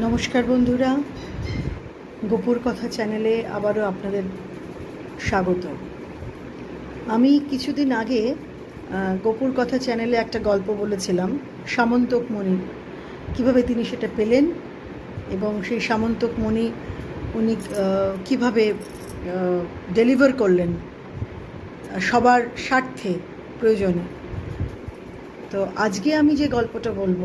নমস্কার বন্ধুরা। গোপুর কথা চ্যানেলে আবারও আপনাদের স্বাগত। আমি কিছুদিন আগে গোপুর কথা চ্যানেলে একটা গল্প বলেছিলাম, সামন্তক মণি। কীভাবে তিনি সেটা পেলেন এবং সেই সামন্তক মণি উনি কীভাবে ডেলিভার করলেন সবার স্বার্থে প্রয়োজনে। তো আজকে আমি যে গল্পটা বলব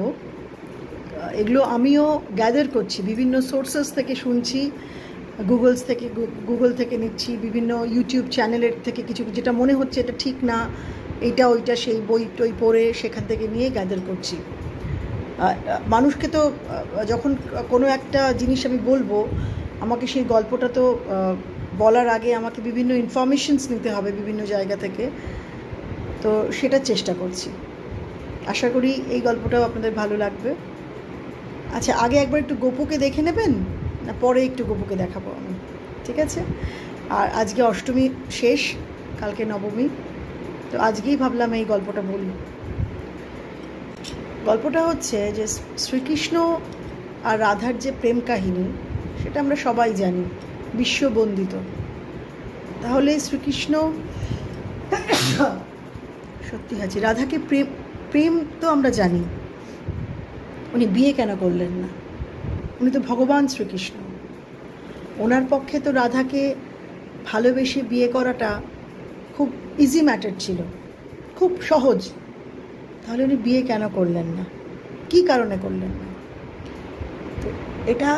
এগুলো আমিও গ্যাদার করছি, বিভিন্ন সোর্সেস থেকে শুনছি গুগলস থেকে গুগল থেকে নিচ্ছি, বিভিন্ন ইউটিউব চ্যানেলের থেকে কিছু, যেটা মনে হচ্ছে এটা ঠিক না, এইটা, ওইটা, সেই বই টই পড়ে সেখান থেকে নিয়ে গ্যাদার করছি। মানুষকে তো যখন কোনো একটা জিনিস আমি বলব, আমাকে সেই গল্পটা তো বলার আগে আমাকে বিভিন্ন ইনফরমেশনস নিতে হবে বিভিন্ন জায়গা থেকে, তো সেটা চেষ্টা করছি। আশা করি এই গল্পটাও আপনাদের ভালো লাগবে। আচ্ছা আগে একবার একটু গোপুকে দেখে নেবেন, না পরে একটু গোপুকে দেখাবো আমি, ঠিক আছে? আর আজকে অষ্টমী শেষ, কালকে নবমী, তো আজকেই ভাবলাম এই গল্পটা বলি। গল্পটা হচ্ছে যে শ্রীকৃষ্ণ আর রাধার যে প্রেম কাহিনী, সেটা আমরা সবাই জানি, বিশ্ববন্দিত। তাহলে শ্রীকৃষ্ণ, সত্যি আছে রাধাকে প্রেম প্রেম তো আমরা জানি উনি বিয়ে কেন করলেন না? উনি তো ভগবান শ্রীকৃষ্ণ। ওনার পক্ষে তো রাধাকে ভালোবেসে বিয়ে করাটা খুব ইজি ম্যাটার ছিল, খুব সহজ। তাহলে উনি বিয়ে কেন করলেন না? কী কারণে করলেন না? তো এটা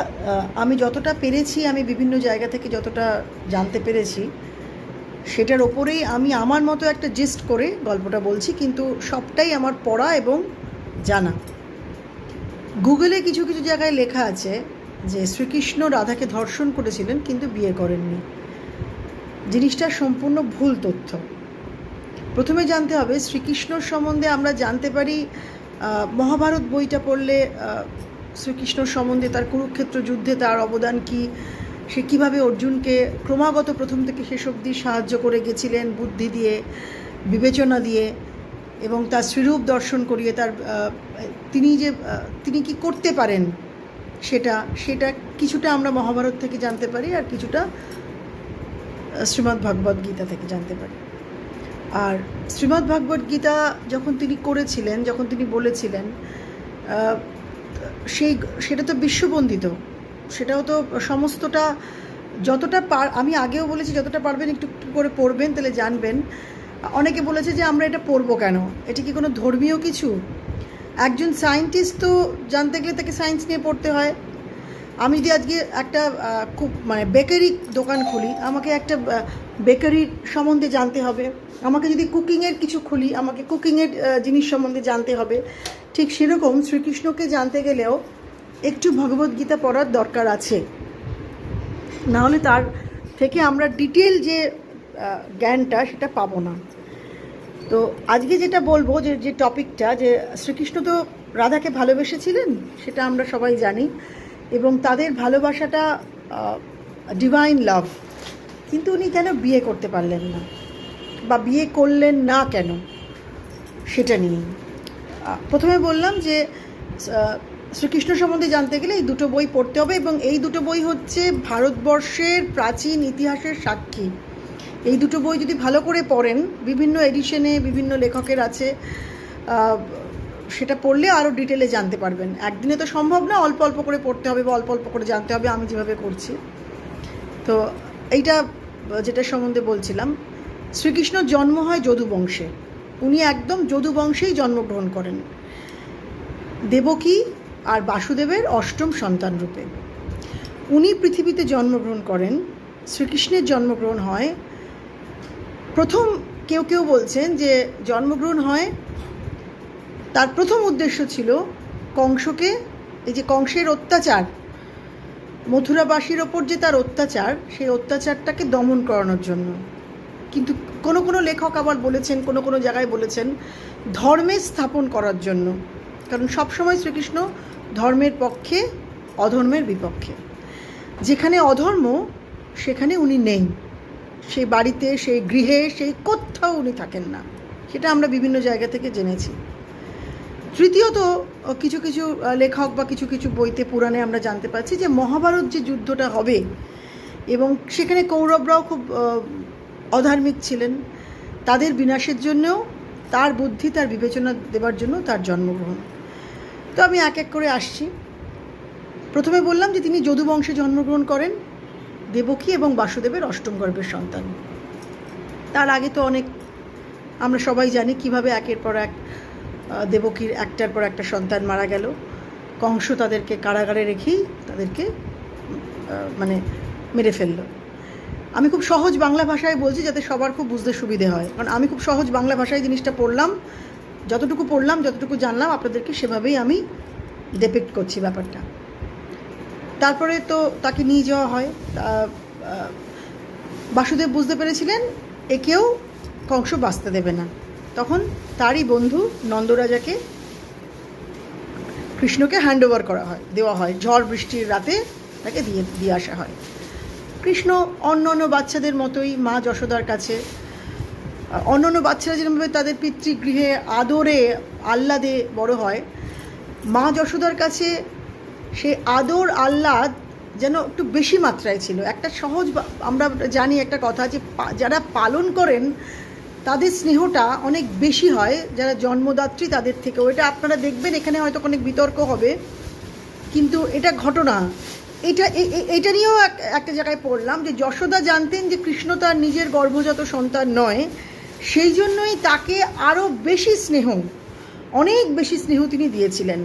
আমি যতটা পেরেছি, আমি বিভিন্ন জায়গা থেকে যতটা জানতে পেরেছি, সেটার ওপরেই আমি আমার মতো একটা জিস্ট করে গল্পটা বলছি, কিন্তু সবটাই আমার পড়া এবং জানা। গুগলে কিছু কিছু জায়গায় লেখা আছে যে শ্রীকৃষ্ণ রাধাকে ধর্ষণ করেছিলেন, কিন্তু বিয়ে করেননি। জিনিসটা সম্পূর্ণ ভুল তথ্য। প্রথমে জানতে হবে শ্রীকৃষ্ণর সম্বন্ধে আমরা জানতে পারি মহাভারত বইটা পড়লে শ্রীকৃষ্ণ সম্বন্ধে তার কুরুক্ষেত্র যুদ্ধে তার অবদান কি, সে কীভাবে অর্জুনকে ক্রমাগত প্রথম থেকে শেষ অবধি সাহায্য করে গেছিলেন বুদ্ধি দিয়ে, বিবেচনা দিয়ে এবং তার শ্রীরূপ দর্শন করিয়ে তার তিনি যে তিনি কি করতে পারেন সেটা সেটা কিছুটা আমরা মহাভারত থেকে জানতে পারি আর কিছুটা শ্রীমদ্ ভাগবত গীতা থেকে জানতে পারি। আর শ্রীমদ্ ভাগবত গীতা যখন তিনি করেছিলেন, যখন তিনি বলেছিলেন সেই, সেটা তো বিশ্ববন্দিত, সেটাও তো সমস্তটা যতটা পার, আমি আগেও বলেছি যতটা পারবেন একটু করে পড়বেন, তাহলে জানবেন। অনেকে বলেছে যে আমরা এটা পড়ব কেন? এটা কি কোনো ধর্মীয় কিছু? একজন সায়েন্টিস্ট তো জানতে গেলে তাকে সায়েন্স নিয়ে পড়তে হয়। আমি যদি আজকে একটা খুব মানে বেকারি দোকান খুলি, আমাকে একটা বেকারির সম্বন্ধে জানতে হবে। আমাকে যদি কুকিংয়ের কিছু খুলি, আমাকে কুকিংয়ের জিনিস সম্বন্ধে জানতে হবে। ঠিক সেরকম শ্রীকৃষ্ণকে জানতে গেলেও একটু ভগবদ্গীতা পড়ার দরকার আছে। নাহলে তার থেকে আমরা ডিটেল যে জ্ঞানটা সেটা পাবো না। তো আজকে যেটা বলব যে যে টপিকটা, যে শ্রীকৃষ্ণ তো রাধাকে ভালোবেসেছিলেন, সেটা আমরা সবাই জানি এবং তাদের ভালোবাসাটা ডিভাইন লাভ কিন্তু উনি কেন বিয়ে করতে পারলেন না? বা বিয়ে করলেন না কেন? সেটা নিয়ে। প্রথমে বললাম যে শ্রীকৃষ্ণ সম্বন্ধে জানতে গেলে এই দুটো বই পড়তে হবে এবং এই দুটো বই হচ্ছে ভারতবর্ষের প্রাচীন ইতিহাসের সাক্ষী। এই দুটো বই যদি ভালো করে পড়েন, বিভিন্ন এডিশনে বিভিন্ন লেখকের আছে সেটা পড়লে আরও ডিটেলে জানতে পারবেন। একদিনে তো সম্ভব না অল্প অল্প করে পড়তে হবে বা অল্প অল্প করে জানতে হবে, আমি যেভাবে করছি। তো এইটা যেটা সম্বন্ধে বলছিলাম শ্রীকৃষ্ণর জন্ম হয় যদু বংশে উনি একদম যদু বংশেই জন্মগ্রহণ করেন। দেবকী আর বাসুদেবের অষ্টম সন্তান রূপে। উনি পৃথিবীতে জন্মগ্রহণ করেন, শ্রীকৃষ্ণের জন্মগ্রহণ হয় প্রথম কেউ কেউ বলছেন যে জন্মগ্রহণ হয়, তার প্রথম উদ্দেশ্য ছিল কংসকে, এই যে কংসের অত্যাচার, মথুরাবাসীর ওপর যে তার অত্যাচার, সেই অত্যাচারটাকে দমন করানোর জন্য। কিন্তু কোনো কোনো লেখক আবার বলেছেন, কোনো কোনো জায়গায় বলেছেন ধর্মের স্থাপন করার জন্য। কারণ সবসময় শ্রীকৃষ্ণ ধর্মের পক্ষে, অধর্মের বিপক্ষে। যেখানে অধর্ম, সেখানে উনি নেই। সেই বাড়িতে, সেই গৃহে, সেই কোথাও উনি থাকেন না। সেটা আমরা বিভিন্ন জায়গা থেকে জেনেছি। তৃতীয়ত কিছু কিছু লেখক বা কিছু কিছু বইতে, পুরাণে আমরা জানতে পারছি যে মহাভারত যে যুদ্ধটা হবে এবং সেখানে কৌরবরাও খুব অধার্মিক ছিলেন। তাদের বিনাশের জন্যও, তার বুদ্ধি, তার বিবেচনা দেবার জন্য তার জন্মগ্রহণ। তো আমি এক এক করে আসছি। প্রথমে বললাম যে তিনি যদু বংশে জন্মগ্রহণ করেন। দেবকী এবং বাসুদেবের অষ্টম গর্ভের সন্তান। তার আগে তো অনেক, আমরা সবাই জানি কীভাবে একের পর এক দেবকীর একটার পর একটা সন্তান মারা গেল। কংস তাদেরকে কারাগারে রেখেই তাদেরকে মানে মেরে ফেলল। আমি খুব সহজ বাংলা ভাষায় বলছি যাতে সবার খুব বুঝতে সুবিধে হয়। কারণ আমি খুব সহজ বাংলা ভাষায় জিনিসটা পড়লাম, যতটুকু পড়লাম, যতটুকু জানলাম, আপনাদেরকে সেভাবেই আমি ডেপিক্ট করছি ব্যাপারটা। তারপরে তো তাকে নিয়ে যাওয়া হয়। বাসুদেব বুঝতে পেরেছিলেন, একেও কংস বাঁচতে দেবে না। তখন তারই বন্ধু নন্দরাজাকে কৃষ্ণকে হ্যান্ড ওভার করা হয়, দেওয়া হয়। ঝড় বৃষ্টির রাতে তাকে দিয়ে দিয়ে আসা হয়। কৃষ্ণ অন্য অন্য বাচ্চাদের মতোই মা যশোদার কাছে, অন্য অন্য বাচ্চারা যেরকমভাবে তাদের পিতৃগৃহে আদরে আহ্লাদে বড় হয়, মা যশোদার কাছে সে আদর আহ্লাদ যেন একটু বেশি মাত্রায় ছিল। একটা সহজ আমরা জানি একটা কথা যে যারা পালন করেন, তাদের স্নেহটা অনেক বেশি হয়। যারা জন্মদাত্রী, তাদের থেকেও। এটা আপনারা দেখবেন, এখানে হয়তো অনেক বিতর্ক হবে। কিন্তু এটা ঘটনা। এটা এটা নিয়েও এক- একটা জায়গায় পড়লাম যে যশোদা জানতেন যে কৃষ্ণ তার নিজের গর্ভজাত সন্তান নয়। সেই জন্যই তাকে আরও বেশি স্নেহ, অনেক বেশি স্নেহ তিনি দিয়েছিলেন।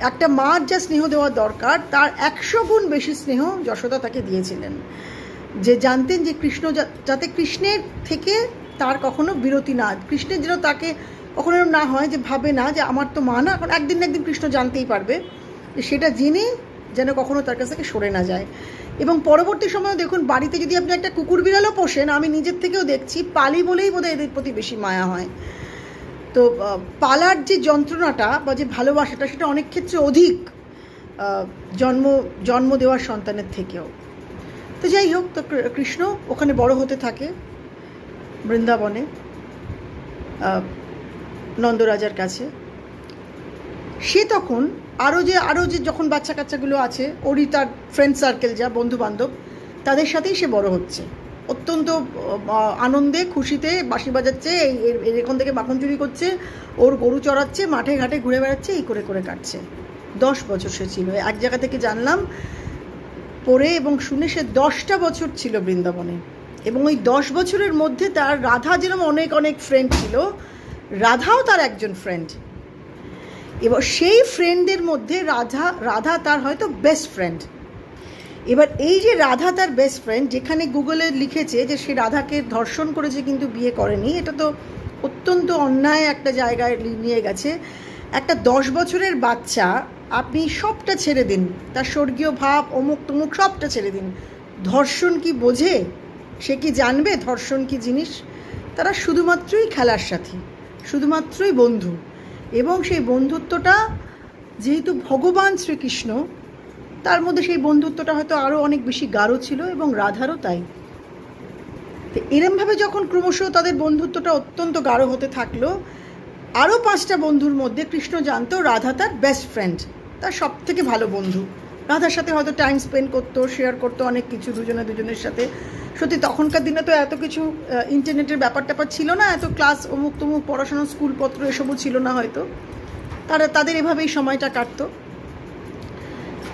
একটা মার যা স্নেহ দেওয়া দরকার, তার একশো গুণ বেশি স্নেহ যশোদা তাকে দিয়েছিলেন। যে জানতেন যে কৃষ্ণ যাতে কৃষ্ণের থেকে তার কখনো বিরতি না, কৃষ্ণের যেন তাকে কখনো না হয় যে ভাবে না যে আমার তো মা না, এখন একদিন না একদিন কৃষ্ণ জানতেই পারবে। সেটা জেনে যেন কখনো তার কাছ থেকে সরে না যায়। এবং পরবর্তী সময়ে দেখুন, বাড়িতে যদি আপনি একটা কুকুর বিড়ালও পোষেন, আমি নিজের থেকেও দেখছি, পালি বলেই বোধহয় এদের প্রতি বেশি মায়া হয়। তো পালার যে যন্ত্রণাটা বা যে ভালোবাসাটা, সেটা অনেক ক্ষেত্রে অধিক জন্ম জন্ম দেওয়ার সন্তানের থেকেও। তো যাই হোক, তো কৃষ্ণ ওখানে বড় হতে থাকে, বৃন্দাবনে নন্দরাজার কাছে। সে তখন আরও যে আরও যে যখন বাচ্চা কাচ্চাগুলো আছে, ওরই তার ফ্রেন্ড সার্কেল যা বন্ধু বান্ধব তাদের সাথেই সে বড় হচ্ছে। অত্যন্ত আনন্দে, খুশিতে বাঁশি বাজাচ্ছে, এই এখান থেকে মাখন চুরি করছে, ওর গরু চড়াচ্ছে, মাঠে ঘাটে ঘুরে বেড়াচ্ছে, এই করে করে কাটছে। দশ বছর সে ছিল। এক জায়গা থেকে জানলাম, পড়ে এবং শুনে সে দশটা বছর ছিল বৃন্দাবনে। এবং ওই দশ বছরের মধ্যে তার রাধা যেরকম অনেক অনেক ফ্রেন্ড ছিল, রাধাও তার একজন ফ্রেন্ড এবার সেই ফ্রেন্ডদের মধ্যে রাধা রাধা তার হয়তো বেস্ট ফ্রেন্ড এবার এই যে রাধা তার বেস্ট ফ্রেন্ড যেখানে গুগলে লিখেছে যে সে রাধাকে ধর্ষণ করেছে কিন্তু বিয়ে করেনি, এটা তো অত্যন্ত অন্যায় একটা জায়গায় নিয়ে গেছে। একটা দশ বছরের বাচ্চা, আপনি সবটা ছেড়ে দিন। তার স্বর্গীয় ভাব, অমুক তমুক সবটা ছেড়ে দিন। ধর্ষণ কি বোঝে? সে কি জানবে ধর্ষণ কি জিনিস? তারা শুধুমাত্রই খেলার সাথী, শুধুমাত্রই বন্ধু। এবং সেই বন্ধুত্বটা যেহেতু ভগবান শ্রীকৃষ্ণ তার মধ্যে সেই বন্ধুত্বটা হয়তো আরও অনেক বেশি গাঢ় ছিল এবং রাধারও তাই। তো এরমভাবে যখন ক্রমশ তাদের বন্ধুত্বটা অত্যন্ত গাঢ় হতে থাকল আরও পাঁচটা বন্ধুর মধ্যে কৃষ্ণ জানতো রাধা তার বেস্ট ফ্রেন্ড তার সব থেকে ভালো বন্ধু। রাধার সাথে হয়তো টাইম স্পেন্ড করতো শেয়ার করতো অনেক কিছু দুজনে দুজনের সাথে। সত্যি তখনকার দিনে তো এত কিছু ইন্টারনেটের ব্যাপার ট্যাপার ছিল না, এত ক্লাস অমুক তমুক পড়াশোনা স্কুলপত্র এসবও ছিল না হয়তো। তারা, তাদের এভাবেই সময়টা কাটতো।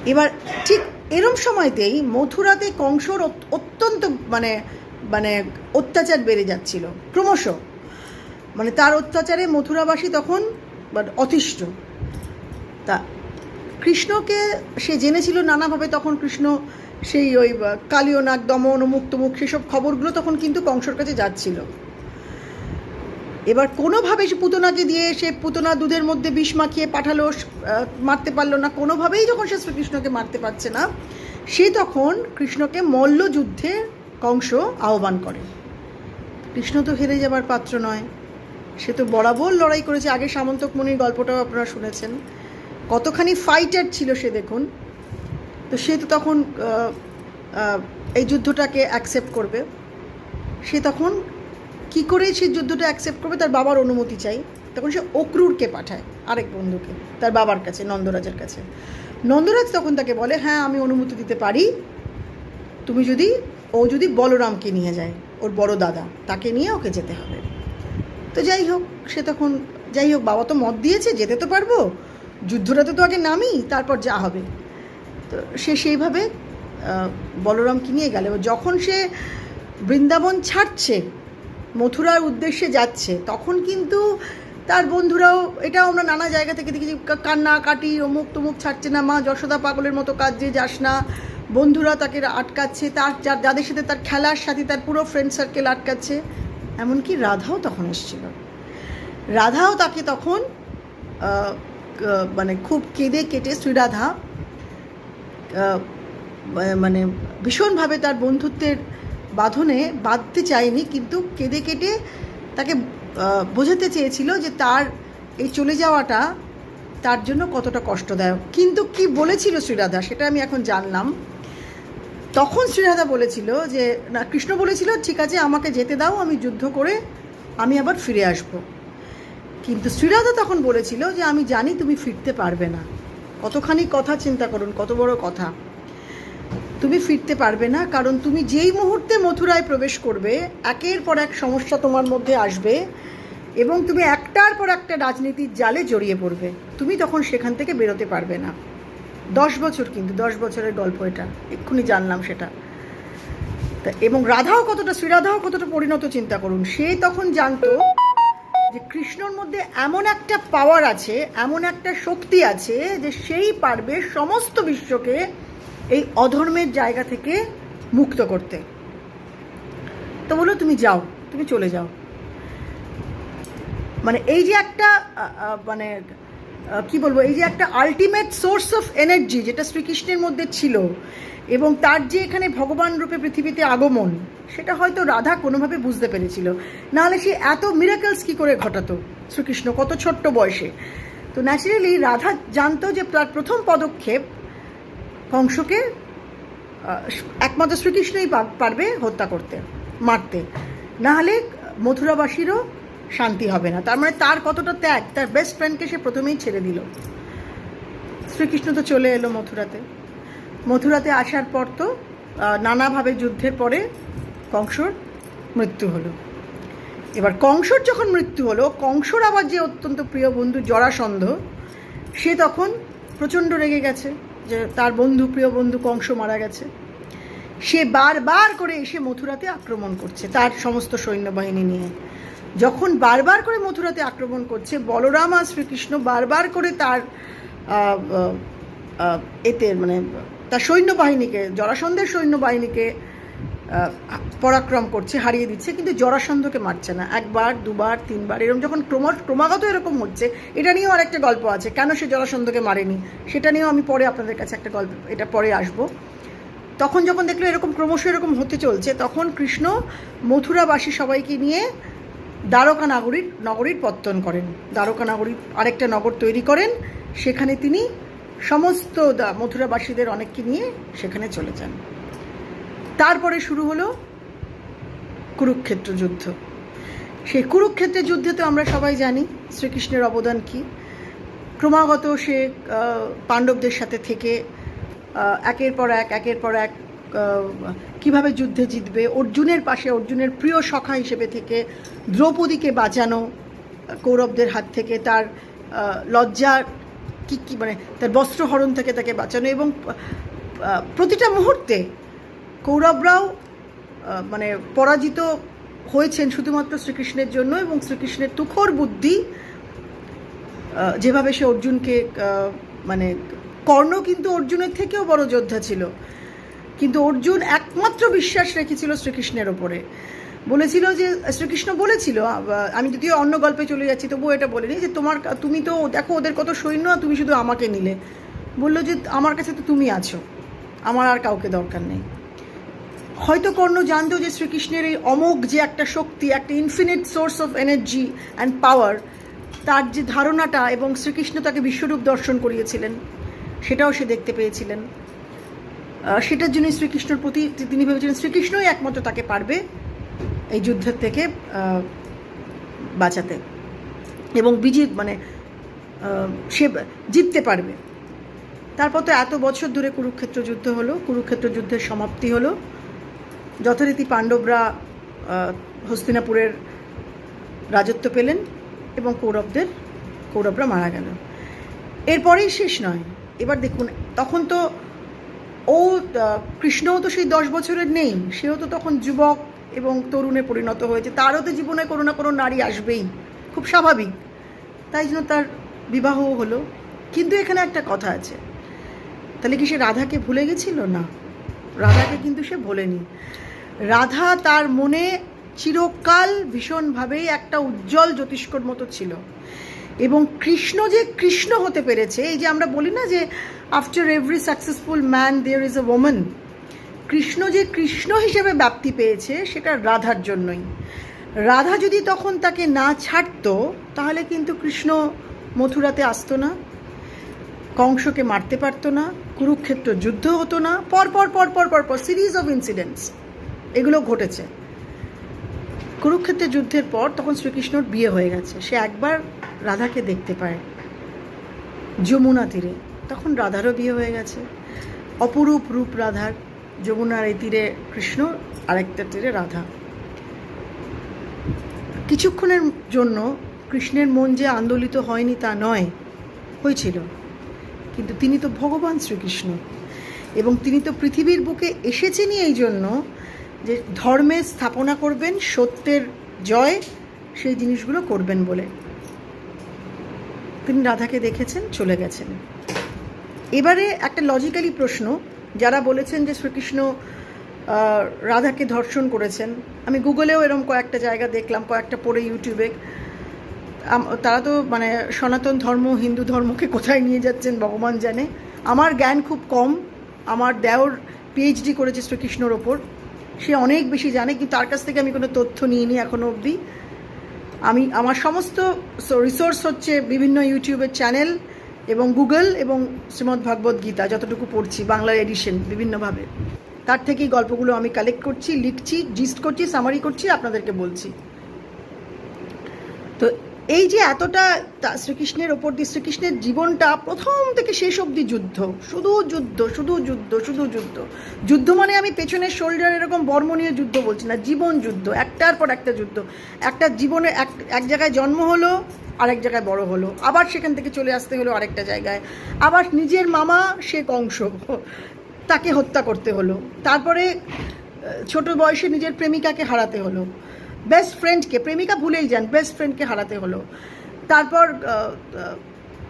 এবার ঠিক এরম সময়তেই মথুরাতে কংসর অত্যন্ত মানে মানে অত্যাচার বেড়ে যাচ্ছিল। ক্রমশ। মানে তার অত্যাচারে মথুরাবাসী তখন অতিষ্ঠ। তা কৃষ্ণকে সে জেনেছিল নানাভাবে, তখন কৃষ্ণ সেই ওই কালীয় নাগ দমন অমুক তমুক সেসব খবরগুলো তখন কিন্তু কংসর কাছে যাচ্ছিল। এবার কোনোভাবে সে পুতনাকে দিয়ে সে পুতনা দুধের মধ্যে বিষ মাখিয়ে পাঠালো মারতে পারল না। কোনোভাবেই যখন সে শ্রীকৃষ্ণকে মারতে পারছে না, সে তখন কৃষ্ণকে মল্লযুদ্ধে কংস আহ্বান করে। কৃষ্ণ তো হেরে যাবার পাত্র নয়। সে তো বরাবর লড়াই করেছে। আগে সামন্তক মুনির গল্পটাও আপনারা শুনেছেন। কতখানি ফাইটার ছিল সে দেখুন। তো সে তো তখন এই যুদ্ধটাকে অ্যাকসেপ্ট করবে। সে তখন কি করে সে যুদ্ধটা অ্যাকসেপ্ট করবে, তার বাবার অনুমতি চাই। তখন সে অক্রুরকে পাঠায় আরেক বন্ধুকে, তার বাবার কাছে, নন্দরাজের কাছে। নন্দরাজ তখন তাকে বলে হ্যাঁ আমি অনুমতি দিতে পারি। তুমি যদি, ও যদি বলরামকে নিয়ে যায়, ওর বড় দাদা, তাকে নিয়ে ওকে যেতে হবে। তো যাই হোক, সে তখন, যাই হোক, বাবা তো মত দিয়েছে, যেতে তো পারব যুদ্ধটাতে তো আগে নামি তারপর যা হবে। তো সে সেইভাবে বলরামকে নিয়ে গেল। যখন সে বৃন্দাবন ছাড়ছে মথুরার উদ্দেশ্যে যাচ্ছে, তখন কিন্তু তার বন্ধুরাও, এটাও আমরা নানা জায়গা থেকে দেখেছি কান্না কাটি অমুক তমুক ছাড়ছে না, মা যশোদা পাগলের মতো কাজ যাস না, বন্ধুরা তাকে আটকাচ্ছে, তার যা- যাদের সাথে তার খেলার সাথে তার পুরো ফ্রেন্ড সার্কেল আটকাচ্ছে, এমনকি রাধাও তখন এসেছিল। রাধাও তাকে তখন মানে খুব কেঁদে কেটে শ্রীরাধা মানে ভীষণভাবে তার বন্ধুত্বের বাঁধনে বাঁধতে চায়নি, কিন্তু কেঁদে কেটে তাকে বোঝাতে চেয়েছিল যে তার এই চলে যাওয়াটা তার জন্য কতটা কষ্টদায়ক। কিন্তু কি বলেছিল শ্রীরাধা সেটা আমি এখন জানলাম। তখন শ্রীরাধা বলেছিল যে, না, কৃষ্ণ বলেছিল, ঠিক আছে, আমাকে যেতে দাও, আমি যুদ্ধ করে আমি আবার ফিরে আসব। কিন্তু শ্রীরাধা তখন বলেছিল যে, আমি জানি তুমি ফিরতে পারবে না। কতখানি কথা চিন্তা করুন, কত বড় কথা। তুমি ফিরতে পারবে না, কারণ তুমি যেই মুহূর্তে মথুরায় প্রবেশ করবে, একের পর এক সমস্যা তোমার মধ্যে আসবে এবং তুমি একটার পর একটা রাজনীতির জালে জড়িয়ে পড়বে। তুমি তখন সেখান থেকে বেরোতে পারবে না। দশ বছর কিন্তু, দশ বছরের গল্প এটা। এক্ষুনি জানলাম সেটা। তা এবং রাধাও কতটা, শ্রীরাধাও কতটা পরিণত চিন্তা করুন। সে তখন জানতো যে কৃষ্ণর মধ্যে এমন একটা পাওয়ার আছে, এমন একটা শক্তি আছে যে সেই পারবে সমস্ত বিশ্বকে এই অধর্মের জায়গা থেকে মুক্ত করতে। তো বলল, তুমি যাও, তুমি চলে যাও। মানে এই যে একটা মানে কি বলব, এই যে একটা আলটিমেট সোর্স অফ এনার্জি যেটা শ্রীকৃষ্ণের মধ্যে ছিল এবং তার যে এখানে ভগবান রূপে পৃথিবীতে আগমন, সেটা হয়তো রাধা কোনোভাবে বুঝতে পেরেছিল। নাহলে সে এত মিরাকলস কি করে ঘটাতো শ্রীকৃষ্ণ, কত ছোট্ট বয়সে। তো ন্যাচারালি রাধা জানতো যে তার প্রথম পদক্ষেপ কংসকে একমাত্র শ্রীকৃষ্ণই পারবে হত্যা করতে, মারতে। নাহলে মথুরাবাসীরও শান্তি হবে না। তার মানে তার কতটা ত্যাগ, তার বেস্ট ফ্রেন্ডকে সে প্রথমেই ছেড়ে দিল। শ্রীকৃষ্ণ তো চলে এলো মথুরাতে। মথুরাতে আসার পর তো নানাভাবে যুদ্ধের পরে কংসর মৃত্যু হলো। এবার কংসর যখন মৃত্যু হলো, কংসর আবার যে অত্যন্ত প্রিয় বন্ধু জরাসন্ধ, সে তখন প্রচণ্ড রেগে গেছে। যে তার বন্ধু, প্রিয় বন্ধু কংস মারা গেছে। সে বারবার করে এসে মথুরাতে আক্রমণ করছে তার সমস্ত সৈন্যবাহিনী নিয়ে। যখন বারবার করে মথুরাতে আক্রমণ করছে, বলরাম আর শ্রীকৃষ্ণ বারবার করে তার এতে মানে তার সৈন্যবাহিনীকে, জরাসন্ধের সৈন্যবাহিনীকে পরাক্রম করছে, হারিয়ে দিচ্ছে, কিন্তু জরাসন্ধকে মারছে না। একবার, দুবার, তিনবার এরকম যখন ক্রম, ক্রমাগত এরকম হচ্ছে, এটা নিয়েও আরেকটা গল্প আছে, কেন সে জরাসন্ধকে মারেনি? সেটা নিয়েও আমি পরে আপনাদের কাছে একটা গল্প, এটা পরে আসব। তখন যখন দেখল এরকম ক্রমশ এরকম হতে চলছে, তখন কৃষ্ণ মথুরাবাসী সবাইকে নিয়ে দ্বারকা নগরীর নগরীর পত্তন করেন। দ্বারকা নগরীর আরেকটা নগর তৈরি করেন, সেখানে তিনি সমস্ত মথুরাবাসীদের অনেককে নিয়ে সেখানে চলে যান। তারপরে শুরু হলো কুরুক্ষেত্র যুদ্ধ। সেই কুরুক্ষেত্রের যুদ্ধে তো আমরা সবাই জানি শ্রীকৃষ্ণের অবদান কী। ক্রমাগত সে পাণ্ডবদের সাথে থেকে একের পর এক একের পর এক কীভাবে যুদ্ধে জিতবে অর্জুনের পাশে অর্জুনের প্রিয় সখা হিসেবে থেকে দ্রৌপদীকে বাঁচানো কৌরবদের হাত থেকে তার আহ, লজ্জার কি কি মানে তার বস্ত্রহরণ থেকে তাকে বাঁচানো এবং প্রতিটা মুহূর্তে কৌরবরাও মানে পরাজিত হয়েছেন শুধুমাত্র শ্রীকৃষ্ণের জন্য এবং শ্রীকৃষ্ণের তুখর বুদ্ধি যেভাবে সে অর্জুনকে মানে কর্ণ কিন্তু অর্জুনের থেকেও বড় যোদ্ধা ছিল। কিন্তু অর্জুন একমাত্র বিশ্বাস রেখেছিল শ্রীকৃষ্ণের ওপরে। বলেছিল যে, শ্রীকৃষ্ণ বলেছিল আমি যদিও অন্য গল্পে চলে যাচ্ছি, তবুও এটা বলিনি, যে তোমার তুমি তো দেখো ওদের কত সৈন্য, তুমি শুধু আমাকে নিলে। বলল যে, আমার কাছে তো তুমি আছো। আমার আর কাউকে দরকার নেই। হয়তো কর্ণ জানতো যে শ্রীকৃষ্ণের এই অমোঘ যে একটা শক্তি, একটা infinite source of energy and power তার যে ধারণাটা এবং শ্রীকৃষ্ণ তাকে বিশ্বরূপ দর্শন করিয়েছিলেন, সেটাও সে দেখতে পেয়েছিলেন। সেটার জন্য শ্রীকৃষ্ণর প্রতি তিনি ভেবেছিলেন শ্রীকৃষ্ণই একমাত্র তাকে পারবে এই যুদ্ধের থেকে বাঁচাতে। এবং বিজিত মানে সে জিততে পারবে। তারপর তো এত বছর ধরে কুরুক্ষেত্র যুদ্ধ হলো, কুরুক্ষেত্র যুদ্ধের সমাপ্তি হলো। যথারীতি পাণ্ডবরা হস্তিনাপুরের রাজত্ব পেলেন এবং কৌরবদের, কৌরবরা মারা গেল। এরপরেই শেষ নয়। এবার দেখুন, তখন তো ও কৃষ্ণও তো সেই দশ বছরের নেই। সেও তো তখন যুবক এবং তরুণে পরিণত হয়েছে। তারও তো জীবনে কোনো না কোনো নারী আসবেই। খুব স্বাভাবিক। তাই জন্য তার বিবাহও হলো। কিন্তু এখানে একটা কথা আছে। তাহলে কি সে রাধাকে ভুলে গেছিল? না। রাধাকে কিন্তু সে ভোলেনি। রাধা তার মনে চিরকাল ভীষণভাবেই একটা উজ্জ্বল জ্যোতিষ্কর মতো ছিল। এবং কৃষ্ণ যে কৃষ্ণ হতে পেরেছে, এই যে আমরা বলি না যে after every successful man there is a women Krishna যে কৃষ্ণ হিসেবে ব্যাপ্তি পেয়েছে, সেটা রাধার জন্যই। রাধা যদি তখন তাকে না ছাড়তো, তাহলে কিন্তু কৃষ্ণ মথুরাতে আসতো না, কংসকে মারতে পারতো না, কুরুক্ষেত্র যুদ্ধ হতো না, পর পর পর পর পর পর সিরিজ অফ ইনসিডেন্টস এগুলো ঘটেছে। কুরুক্ষেত্রের যুদ্ধের পর তখন শ্রীকৃষ্ণর বিয়ে হয়ে গেছে। সে একবার রাধাকে দেখতে পায়। যমুনা তীরে। তখন রাধারও বিয়ে হয়ে গেছে। অপরূপ রূপ রাধার, যমুনার এই তীরে কৃষ্ণ, আরেকটা তীরে রাধা। কিছুক্ষণের জন্য কৃষ্ণের মন যে আন্দোলিত হয়নি তা নয়, হয়েছিল। কিন্তু তিনি তো ভগবান শ্রীকৃষ্ণ। এবং তিনি তো পৃথিবীর বুকে এসেছেনই এই জন্য যে ধর্মের স্থাপনা করবেন, সত্যের জয়, সেই জিনিসগুলো করবেন বলে। তিনি রাধাকে দেখেছেন, চলে গেছেন। এবারে একটা লজিক্যালি প্রশ্ন, যারা বলেছেন যে শ্রীকৃষ্ণ রাধাকে ধর্ষণ করেছেন। আমি গুগলেও এরকম কয়েকটা জায়গা দেখলাম, কয়েকটা পড়ে ইউটিউবে তারা তো মানে সনাতন ধর্ম, হিন্দু ধর্মকে কোথায় নিয়ে যাচ্ছেন, ভগবান জানে। আমার জ্ঞান খুব কম, আমার দেওর পিএইচডি করেছে শ্রীকৃষ্ণর ওপর। সে অনেক বেশি জানে, কিন্তু তার কাছ থেকে আমি কোনো তথ্য নিইনি এখনও অবধি। আমি, আমার সমস্ত রিসোর্স হচ্ছে বিভিন্ন ইউটিউবের চ্যানেল এবং গুগল এবং শ্রীমদ্ ভগবদ্ গীতা, যতটুকু পড়ছি, বাংলার এডিশন বিভিন্নভাবে। তার থেকেই গল্পগুলো আমি কালেক্ট করছি, লিখছি জিস্ট করছি সামারি করছি, আপনাদেরকে বলছি। তো এই যে এতটা শ্রীকৃষ্ণের ওপর দিয়ে শ্রীকৃষ্ণের জীবনটা প্রথম থেকে শেষ অবধি যুদ্ধ, শুধু যুদ্ধ শুধু যুদ্ধ শুধু যুদ্ধ। যুদ্ধ মানে আমি পেছনের শোল্ডার এরকম বর্ম নিয়ে যুদ্ধ বলছি না, জীবন যুদ্ধ, একটার পর একটা যুদ্ধ। একটা জীবনে এক এক জায়গায় জন্ম হলো, আরেক জায়গায় বড় হলো। আবার সেখান থেকে চলে আসতে হলো আরেকটা জায়গায়। আবার নিজের মামা সে কংস, তাকে হত্যা করতে হলো। তারপরে ছোট বয়সে নিজের প্রেমিকাকে হারাতে হলো। বেস্ট ফ্রেন্ডকে প্রেমিকা ভুলেই যান বেস্ট ফ্রেন্ডকে হারাতে হলো। তারপর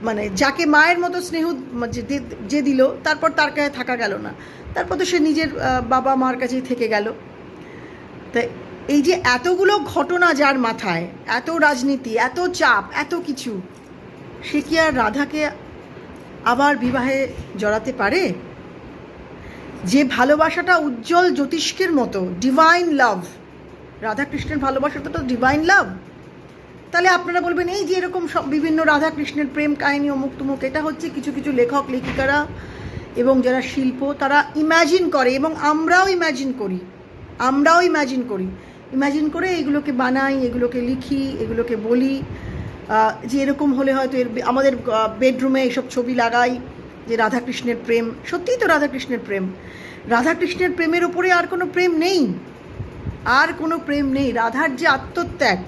মানে যাকে মায়ের মতো স্নেহ যে দিল, তারপর তার কাছে থাকা গেল না। তারপর তো সে নিজের বাবা মার কাছেই থেকে গেল। তাই এই যে এতগুলো ঘটনা যার মাথায়, এত রাজনীতি, এত চাপ, এত কিছু, সে কি আর রাধাকে আবার বিবাহে জড়াতে পারে? যে ভালোবাসাটা উজ্জ্বল জ্যোতিষ্কের মতো ডিভাইন লাভ রাধাকৃষ্ণের ভালোবাসা তো তো ডিভাইন লাভ তাহলে আপনারা বলবেন, এই যে এরকম সব বিভিন্ন রাধাকৃষ্ণের প্রেম কাহিনী অমুক তুমুক এটা হচ্ছে কিছু কিছু লেখক, লেখিকারা এবং যারা শিল্প, তারা ইম্যাজিন করে এবং আমরাও ইম্যাজিন করি। আমরাও ইম্যাজিন করি। ইম্যাজিন করে এগুলোকে বানাই, এগুলোকে লিখি, এগুলোকে বলি। যে এরকম হলে হয়তো এর আমাদের বেডরুমে এইসব ছবি লাগাই, যে রাধাকৃষ্ণের প্রেম। সত্যিই তো রাধাকৃষ্ণের প্রেম। রাধাকৃষ্ণের প্রেমের ওপরে আর কোনো প্রেম নেই। আর কোনো প্রেম নেই। রাধার যে আত্মত্যাগ,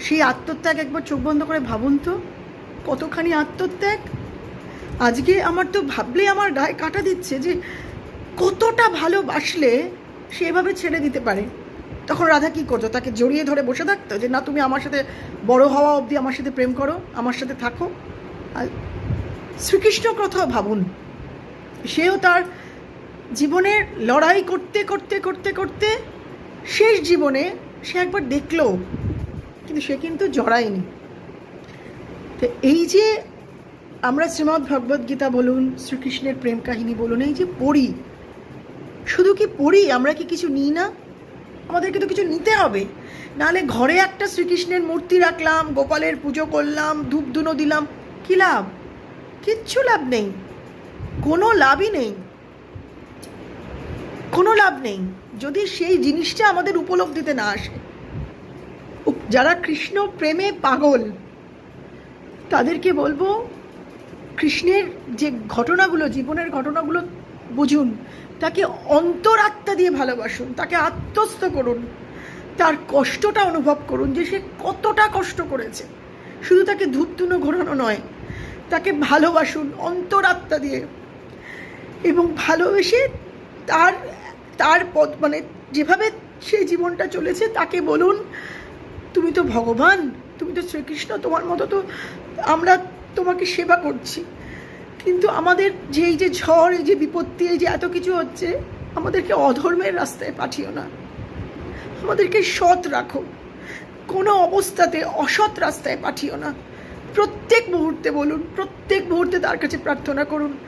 সেই আত্মত্যাগ একবার চোখ বন্ধ করে ভাবুন তো। কতখানি আত্মত্যাগ? আজকে আমার তো ভাবলে আমার গায়ে কাটা দিচ্ছে যে কতটা ভালোবাসলে সে এভাবে ছেড়ে দিতে পারে। তখন রাধা কী করতো? তাকে জড়িয়ে ধরে বসে থাকতো যে, না, তুমি আমার সাথে বড় হওয়া অবধি আমার সাথে প্রেম করো, আমার সাথে থাকো। আর শ্রীকৃষ্ণ কথাও ভাবুন। সেও তার জীবনের লড়াই করতে করতে করতে করতে শেষ জীবনে সে একবার দেখল, কিন্তু সে কিন্তু জড়ায়নি। তো এই যে আমরা শ্রীমদ্ ভগবদ্ গীতা বলুন, শ্রীকৃষ্ণের প্রেম কাহিনী বলুন, এই যে পড়ি, শুধু কি পড়ি? আমরা কি কিছু নিই না? আমাদেরকে তো কিছু নিতে হবে। নাহলে ঘরে একটা শ্রীকৃষ্ণের মূর্তি রাখলাম, গোপালের পুজো করলাম ধূপ ধুনো দিলাম, কী লাভ? কিচ্ছু লাভ নেই। কোনো লাভই নেই। কোনো লাভ নেই। যদি সেই জিনিসটা আমাদের উপলব্ধিতে না আসে। যারা কৃষ্ণ প্রেমে পাগল, তাদেরকে বলব, কৃষ্ণের যে ঘটনাগুলো, জীবনের ঘটনাগুলো বুঝুন, তাকে অন্তরাত্মা দিয়ে ভালোবাসুন, তাকে আত্মস্থ করুন। তার কষ্টটা অনুভব করুন যে সে কতটা কষ্ট করেছে। শুধু তাকে ধূপধুনো ঘোরানো নয়, তাকে ভালোবাসুন অন্তরাত্মা দিয়ে। এবং ভালোবেসে তার তার পথ মানে যেভাবে সে জীবনটা চলেছে, তাকে বলুন, তুমি তো ভগবান, তুমি তো শ্রীকৃষ্ণ, তোমার মতো তো আমরা তোমাকে সেবা করছি। কিন্তু আমাদের যে এই যে ঝড়, এই যে বিপত্তি, এই যে এত কিছু হচ্ছে, আমাদেরকে অধর্মের রাস্তায় পাঠিও না। আমাদেরকে সৎ রাখো। কোনো অবস্থাতে অসৎ রাস্তায় পাঠিও না। প্রত্যেক মুহূর্তে বলুন, প্রত্যেক মুহূর্তে তার কাছে প্রার্থনা করুন।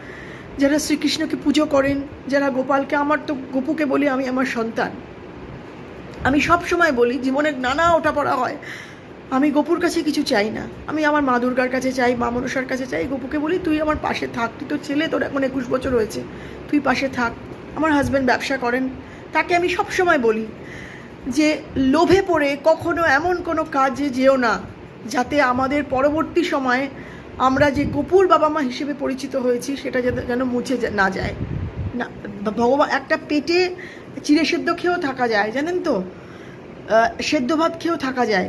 যারা শ্রীকৃষ্ণকে পুজো করেন, যারা গোপালকে, আমার তো গোপুকে বলি আমি আমার সন্তান। আমি সব সময় বলি, জীবনের নানা ওঠা পড়া হয়, আমি গোপুর কাছে কিছু চাই না। আমি আমার মা দুর্গার কাছে চাই, মা মনসার কাছে চাই, গোপুকে বলি, তুই আমার পাশে থাক, তুই তো ছেলে, তোর এখন একুশ বছর হয়েছে, তুই পাশে থাক, আমার হাজব্যান্ড ব্যবসা করেন। তাকে আমি সব সময় বলি যে, লোভে পড়ে কখনো এমন কোনো কাজে যেও না, যাতে আমাদের পরবর্তী সময়ে আমরা যে গোপুর বাবা মা হিসেবে পরিচিত হয়েছি, সেটা যেন মুছে না যায়। না, ভগবান একটা পেটে চিড়ে সেদ্ধ খেয়েও থাকা যায়, জানেন তো? সেদ্ধ ভাত খেয়েও থাকা যায়।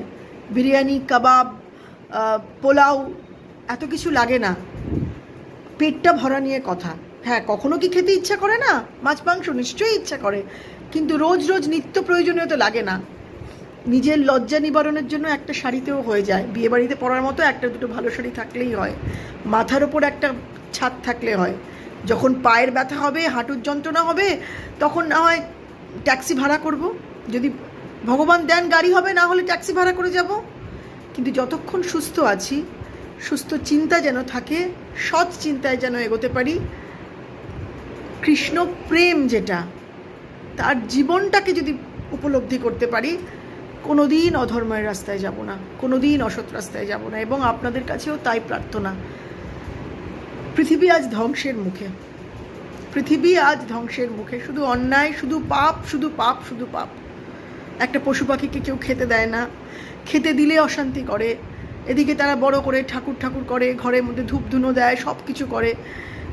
বিরিয়ানি, কাবাব পোলাও, এত কিছু লাগে না। পেটটা ভরা নিয়ে কথা। হ্যাঁ কখনো কি খেতে ইচ্ছা করে না? মাছ, মাংস নিশ্চয়ই ইচ্ছা করে। কিন্তু রোজ রোজ নিত্য প্রয়োজনীয় তো লাগে না। নিজের লজ্জা নিবারণের জন্য একটা শাড়িতেও হয়ে যায়। বিয়ে বাড়িতে পরার মতো একটা দুটো ভালো শাড়ি থাকলেই হয়। মাথার ওপর একটা ছাদ থাকলে হয়। যখন পায়ের ব্যথা হবে, হাঁটুর যন্ত্রণা হবে, তখন না হয় ট্যাক্সি ভাড়া করব। যদি ভগবান দেন গাড়ি হবে, না হলে ট্যাক্সি ভাড়া করে যাব। কিন্তু যতক্ষণ সুস্থ আছি, সুস্থ চিন্তা যেন থাকে, সৎ চিন্তায় যেন এগোতে পারি, কৃষ্ণ প্রেম যেটা, তার জীবনটাকে যদি উপলব্ধি করতে পারি কোনো দিন অধর্মের রাস্তায় যাব না কোনো দিন অসৎ রাস্তায় যাব না এবং আপনাদের কাছেও তাই প্রার্থনা। পৃথিবী আজ ধ্বংসের মুখে। পৃথিবী আজ ধ্বংসের মুখে। শুধু অন্যায়, শুধু পাপ শুধু পাপ শুধু পাপ। একটা পশু পাখিকে কেউ খেতে দেয় না। খেতে দিলে অশান্তি করে। এদিকে তারা বড় করে ঠাকুর ঠাকুর করে, ঘরের মধ্যে ধূপ ধুনো দেয় সব কিছু করে।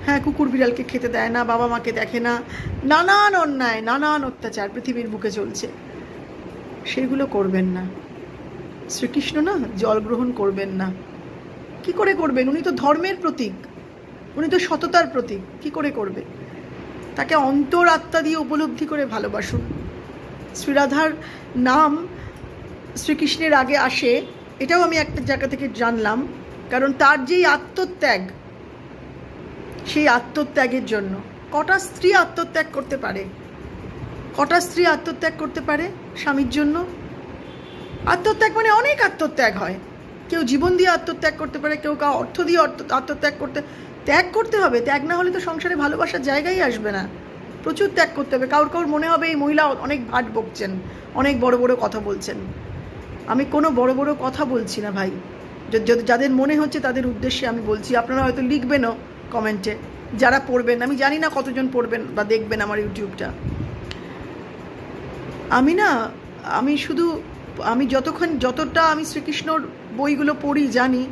হ্যাঁ কুকুর বিড়ালকে খেতে দেয় না, বাবা মাকে দেখে না। নানান অন্যায়, নানান অত্যাচার পৃথিবীর বুকে চলছে। সেগুলো করবেন না। শ্রীকৃষ্ণ না জল গ্রহণ করবেন না। কি করে করবেন? উনি তো ধর্মের প্রতীক। উনি তো সততার প্রতীক। কি করে করবে তাকে অন্তর আত্মা দিয়ে উপলব্ধি করে ভালোবাসুন। শ্রীরাধার নাম শ্রীকৃষ্ণের আগে আসে, এটাও আমি একটা জায়গা থেকে জানলাম। কারণ তার যেই আত্মত্যাগ, সেই আত্মত্যাগের জন্য কটা স্ত্রী আত্মত্যাগ করতে পারে? কটা স্ত্রী আত্মত্যাগ করতে পারে স্বামীর জন্য? আত্মত্যাগ মানে অনেক আত্মত্যাগ হয়। কেউ জীবন দিয়ে আত্মত্যাগ করতে পারে, কেউ কাউ অর্থ দিয়ে আত্মত্যাগ করতে, ত্যাগ করতে হবে। ত্যাগ না হলে তো সংসারে ভালোবাসার জায়গাই আসবে না। প্রচুর ত্যাগ করতে হবে। কাউর কাউর মনে হবে এই মহিলা অনেক ভাট বকছেন, অনেক বড় বড় কথা বলছেন। আমি কোনো বড় বড় কথা বলছি না ভাই। যাদের মনে হচ্ছে তাদের উদ্দেশ্যে আমি বলছি। আপনারা হয়তো লিখবেনও কমেন্টে। যারা পড়বেন, আমি জানি না কতজন পড়বেন বা দেখবেন আমার ইউটিউবটা। আমি না, আমি শুধু, আমি যতক্ষণ, যতটা আমি শ্রীকৃষ্ণর বইগুলো পড়ি, জানি,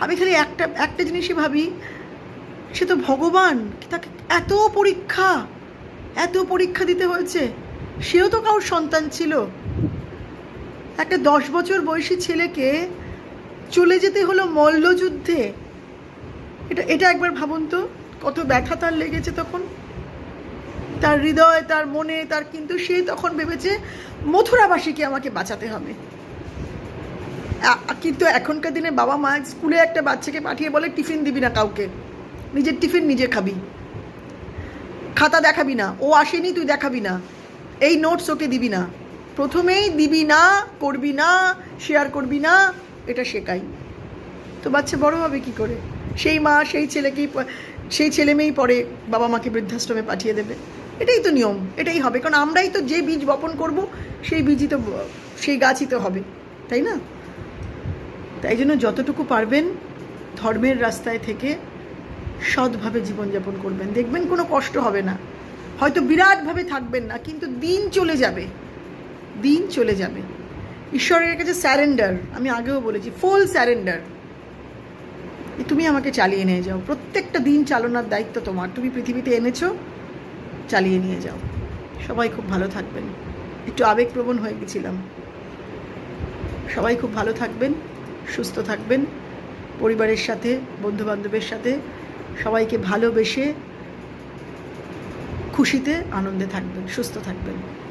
আমি খালি একটা একটা জিনিসই ভাবি, সে তো ভগবান, তাকে এত পরীক্ষা এত পরীক্ষা দিতে হয়েছে, সেও তো কারোর সন্তান ছিল। একটা দশ বছর বয়সী ছেলেকে চলে যেতে হলো মল্লযুদ্ধে। এটা এটা একবার ভাবুন তো, কত ব্যথা তার লেগেছে তখন। তার হৃদয়, তার মনে, তার কিন্তু সে তখন ভেবেছে, মথুরাবাসীকে আমাকে বাঁচাতে হবে। কিন্তু এখনকার দিনে বাবা মা স্কুলে একটা বাচ্চাকে পাঠিয়ে বলে, টিফিন দিবি না কাউকে। নিজের টিফিন নিজে খাবি। খাতা দেখাবি না। ও আসেনি, তুই দেখাবি না। এই নোটস ওকে দিবি না। প্রথমেই দিবি না, করবি না শেয়ার করবি না, এটা শেখাই। তো বাচ্চা বড় হবে কি করে? সেই মা, সেই ছেলেকেই সেই ছেলে মেয়েই পরে বাবা মাকে বৃদ্ধাশ্রমে পাঠিয়ে দেবে। এটাই তো নিয়ম, এটাই হবে। কারণ আমরাই তো যে বীজ বপন করব, সেই বীজই তো, সেই গাছই তো হবে, তাই না? তাই জন্য যতটুকু পারবেন ধর্মের রাস্তায় থেকে সৎভাবে জীবনযাপন করবেন। দেখবেন কোনো কষ্ট হবে না। হয়তো বিরাটভাবে থাকবেন না, কিন্তু দিন চলে যাবে। দিন চলে যাবে। ঈশ্বরের কাছে স্যারেন্ডার, আমি আগেও বলেছি, ফুল স্যারেন্ডার। তুমি আমাকে চালিয়ে নিয়ে যাও। প্রত্যেকটা দিন চালানোর দায়িত্ব তোমার। তুমি পৃথিবীতে এনেছো চালিয়ে নিয়ে যাও। সবাই খুব ভালো থাকবেন। একটু আবেগপ্রবণ হয়ে গেছিলাম। সবাই খুব ভালো থাকবেন, সুস্থ থাকবেন। পরিবারের সাথে, বন্ধুবান্ধবের সাথে সবাইকে ভালোবেসে খুশিতে, আনন্দে থাকবেন, সুস্থ থাকবেন।